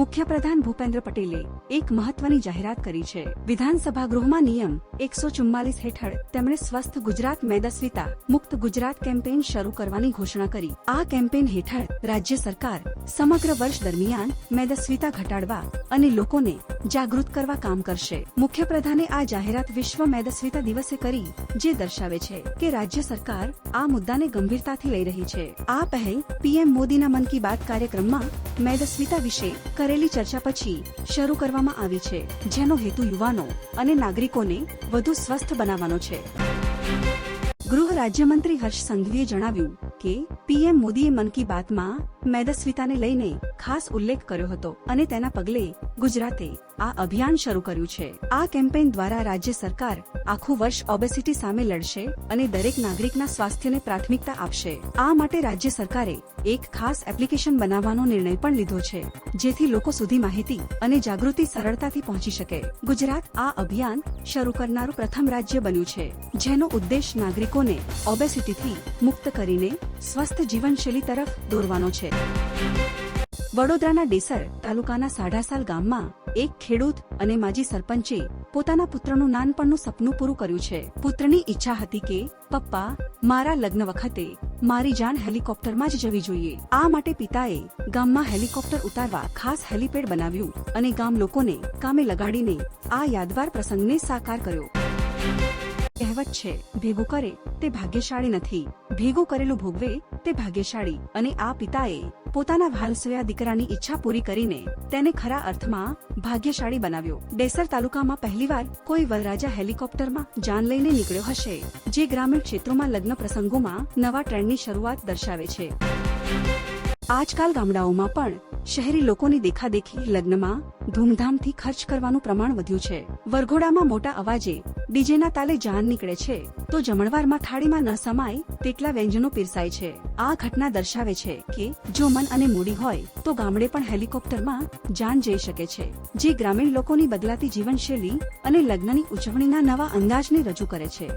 મુખ્યપ્રધાન ભૂપેન્દ્ર પટેલે એક મહત્વની જાહેરાત કરી છે. વિધાનસભા ગૃહમાં નિયમ એકસો ચુમ્માલીસ હેઠળ તેમણે સ્વસ્થ ગુજરાત મેદસ્વીતા મુક્ત ગુજરાત કેમ્પેઇન શરૂ કરવાની ઘોષણા કરી. આ કેમ્પેઇન હેઠળ રાજ્ય સરકાર સમગ્ર વર્ષ દરમિયાન મેદસ્વીતા ઘટાડવા અને લોકોને જાગૃત કરવા કામ કરશે. મુખ્યપ્રધાને આ જાહેરાત વિશ્વ મેદસ્વીતા દિવસે કરી, જે દર્શાવે છે કે રાજ્ય સરકાર આ મુદ્દાને ગંભીરતાથી લઈ રહી છે. આ પહેલ પીએમ મોદીના મન કી બાત કાર્યક્રમમાં મેદસ્વીતા વિશે કરેલી ચર્ચા પછી શરૂ કરવામાં આવી છે, જેનો હેતુ યુવાનો અને નાગરિકોને વધુ સ્વસ્થ બનાવવાનો છે. ગૃહ રાજ્યમંત્રી હર્ષ સંઘવીએ જણાવ્યું કે પીએમ મોદીએ મન કી બાતમાં મેદસ્વીતાને લઈને ખાસ ઉલ્લેખ કર્યો હતો અને તેના પગલે ગુજરાતે આ અભિયાન શરૂ કર્યું છે. આ કેમ્પેઇન દ્વારા રાજ્ય સરકાર આખું વર્ષ ઓબેસિટી સામે લડશે અને દરેક નાગરિકના સ્વાસ્થ્યને પ્રાથમિકતા આપશે. આ માટે રાજ્ય સરકારે એક ખાસ એપ્લિકેશન બનાવવાનો નિર્ણય પણ લીધો છે, જેથી લોકો સુધી માહિતી અને જાગૃતિ સરળતાથી પહોંચી શકે. ગુજરાત આ અભિયાન શરૂ કરનારું પ્રથમ રાજ્ય બન્યું છે, જેનો ઉદ્દેશ નાગરિકોને ઓબેસિટીથી મુક્ત કરીને સ્વસ્થ જીવનશૈલી તરફ દોરવાનો છે. વડોદરાના ડેસર તાલુકાના સાઢાસાલ ગામમાં એક ખેડૂત અને માજી સરપંચે પોતાના પુત્રનું નાનપણનું સપનું પૂરું કર્યું છે. પુત્રની ઈચ્છા હતી કે, પપ્પા, મારા લગ્ન વખતે મારી જાન હેલિકોપ્ટરમાં જ જવી જોઈએ. આ માટે પિતાએ ગામમાં હેલિકોપ્ટર ઉતારવા ખાસ હેલિપેડ બનાવ્યું અને ગામ લોકોને કામે લગાડીને આ યાદગાર પ્રસંગને સાકાર કર્યો. કહેવત છે, ભેગું કરે તે ભાગ્યશાળી નથી. ભેગું કરેલું ભોગવે તે ભાગ્યશાળી. અને આ પિતાએ પોતાના ભાલસોયા દીકરાની ઈચ્છા પૂરી કરીને તેને ખરા અર્થમાં ભાગ્યશાળી બનાવ્યો. ડેસર તાલુકામાં પહેલીવાર કોઈ વરરાજા હેલિકોપ્ટરમાં જાન લઈને નીકળ્યો હશે, જે ગ્રામીણ ક્ષેત્રોમાં લગ્ન પ્રસંગોમાં નવા ટ્રેન્ડની શરૂઆત દર્શાવે છે. આજકાલ ગામડાઓમાં પણ શહેરી લોકોની દેખાદેખી લગ્નમાં ધૂમધામથી ખર્ચ કરવાનું પ્રમાણ વધ્યું છે. વરઘોડામાં મોટા અવાજે ડીજેના તાલે જાન નીકળે છે, તો જમણવારમાં થાળીમાં ન સમાય તેટલા વ્યંજનો પીરસાય છે. આ ઘટના દર્શાવે છે કે જો મન અને મૂડી હોય, તો ગામડે પણ હેલિકોપ્ટરમાં જાન જઈ શકે છે, જે ગ્રામીણ લોકોની બદલાતી જીવનશૈલી અને લગ્નની ઉજવણીના નવા અંદાજને રજૂ કરે છે.